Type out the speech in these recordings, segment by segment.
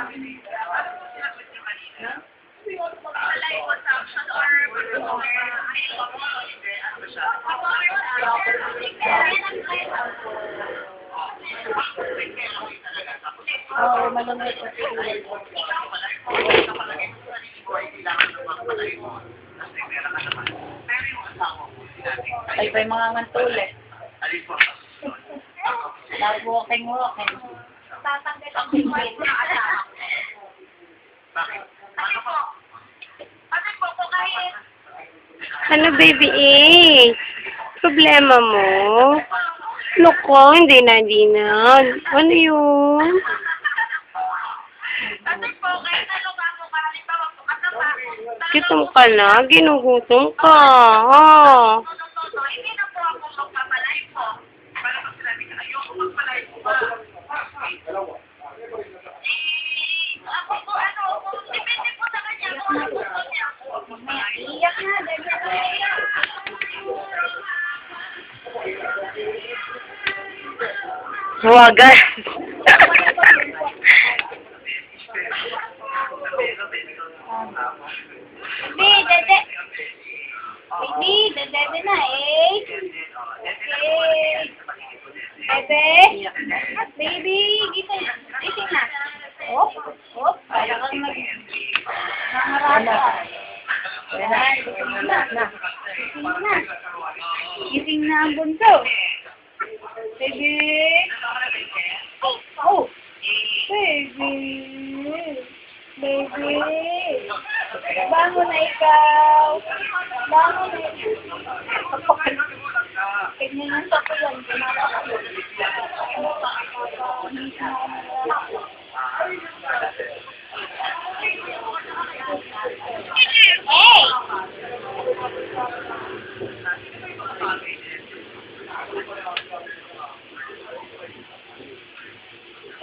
Oo, po sila. Ay, ba yung mga ngantuli? Nag-walking, walking. tatanggal ang weight ko. Kasi po, kasi po, kung kahit Ano, baby eh? Problema mo? Loko, hindi na, hindi na. Ano yun? Kasi po, kahit ano ka po, halimbawa po, kasama, Gutom ka na? Ginugutom ka. Ha? Hindi na po ako magpapalay po. Para pag sinabi ka, ayoko magpalay po ba? Huwagan. Baby, dede. Baby, dede na eh. Okay. Bebe. Baby, gising. Gising na. Hop, hop. Kaya kang nag... Nangarasa. Gising na. Gising na ang bunso. Baby. Oh, oh. Baby. Baby. Bangon na ikaw. Bangon na ikaw. Ganyan ang sapo yan. Hey!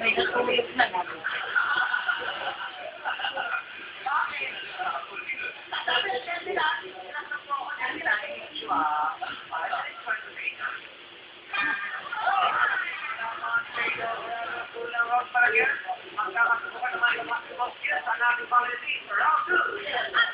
May natulog na na. Magkakasubukan naman yung mga boss yan sa namin policy for round two.